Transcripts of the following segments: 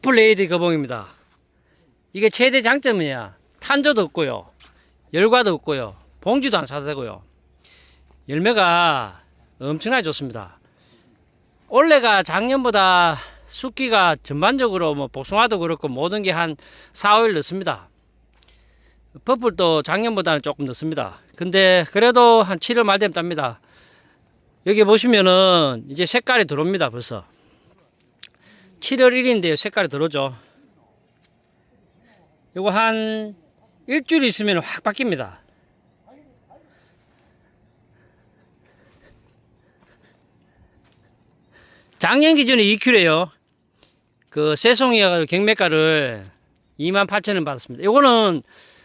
플레이드 거봉입니다. 이게 최대 장점이야. 탄저도 없고요. 열과도 없고요. 봉지도 안 사되고요. 열매가 엄청나게 좋습니다. 올해가 작년보다 숫기가 전반적으로 뭐 복숭아도 그렇고 모든 게 한 4, 5일 늦습니다. 퍼플도 작년보다는 조금 늦습니다. 근데 그래도 한 7월 말 되면 땁니다. 여기 보시면은 이제 색깔이 들어옵니다. 벌써. 7월 1일인데요. 색깔이 들어오죠. 요거 한 일주일 있으면 확 바뀝니다. 작년 기준에 2큐래요. 그 새송이가 경매가를 2만 8천 원 받았습니다. 요거는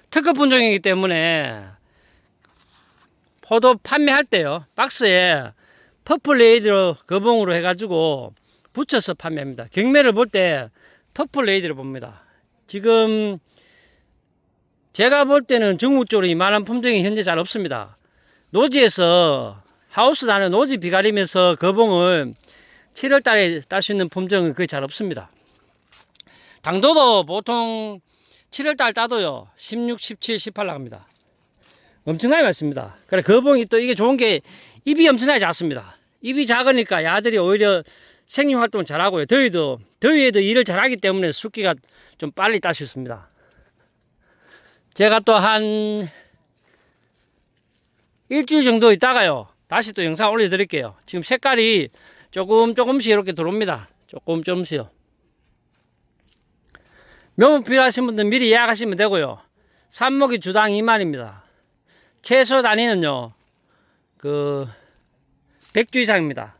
특급 품종이기 때문에 포도 판매할 때요. 박스에 퍼플 레이드로 거봉으로 해가지고 붙여서 판매합니다. 경매를 볼 때 퍼플 레이드를 봅니다. 지금 제가 볼 때는 중국 쪽으로 이만한 품종이 현재 잘 없습니다. 노지에서 하우스 안에 노지 비가리면서 거봉을 7월 달에 딸 수 있는 품종은 거의 잘 없습니다. 당도도 보통 7월 달 따도요. 16, 17, 18 나갑니다. 엄청나게 많습니다. 그래 거봉이 또 이게 좋은 게 입이 엄청나게 작습니다. 입이 작으니까 야들이 오히려 생리 활동을 잘하고요. 더위도 더위에도 일을 잘하기 때문에 숫기가 좀 빨리 딸 수 있습니다. 제가 또 한 일주일 정도 있다가요. 다시 또 영상 올려드릴게요. 지금 색깔이 조금 조금씩 이렇게 들어옵니다. 조금 조금씩요. 묘목 필요하신 분들 미리 예약하시면 되고요. 삽목이 주당 2만입니다. 최소 단위는요. 그 100주 이상입니다.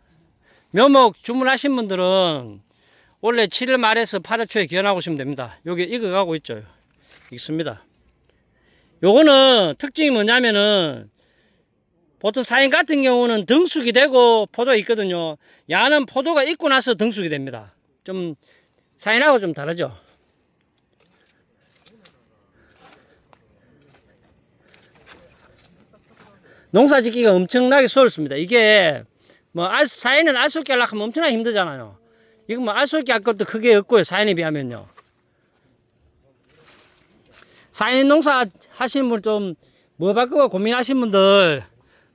묘목 주문하신 분들은 원래 7월 말에서 8월 초에 기원하고 오시면 됩니다. 여기 익어가고 있죠. 있습니다. 요거는 특징이 뭐냐면은 보통 사인 같은 경우는 등숙이 되고 포도가 있거든요. 야는 포도가 익고 나서 등숙이 됩니다. 좀 사인하고 좀 다르죠. 농사 짓기가 엄청나게 수월습니다. 이게 뭐 알, 사인은 알속기 하려고 하면 엄청나게 힘들잖아요. 이거 뭐 알속기 할 것도 크게 없고요. 사인에 비하면요. 사인 농사 하시는 분 좀 뭐 바꾸고 고민하신 분들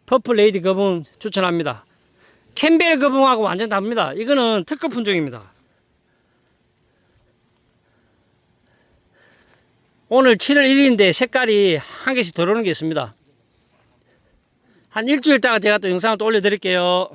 퍼플 레이디 거봉 추천합니다. 캠벨 거봉하고 완전 다릅니다. 이거는 특급 품종입니다. 오늘 7월 1일인데 색깔이 한 개씩 들어오는 게 있습니다. 한 일주일 있다가 제가 또 영상을 또 올려드릴게요.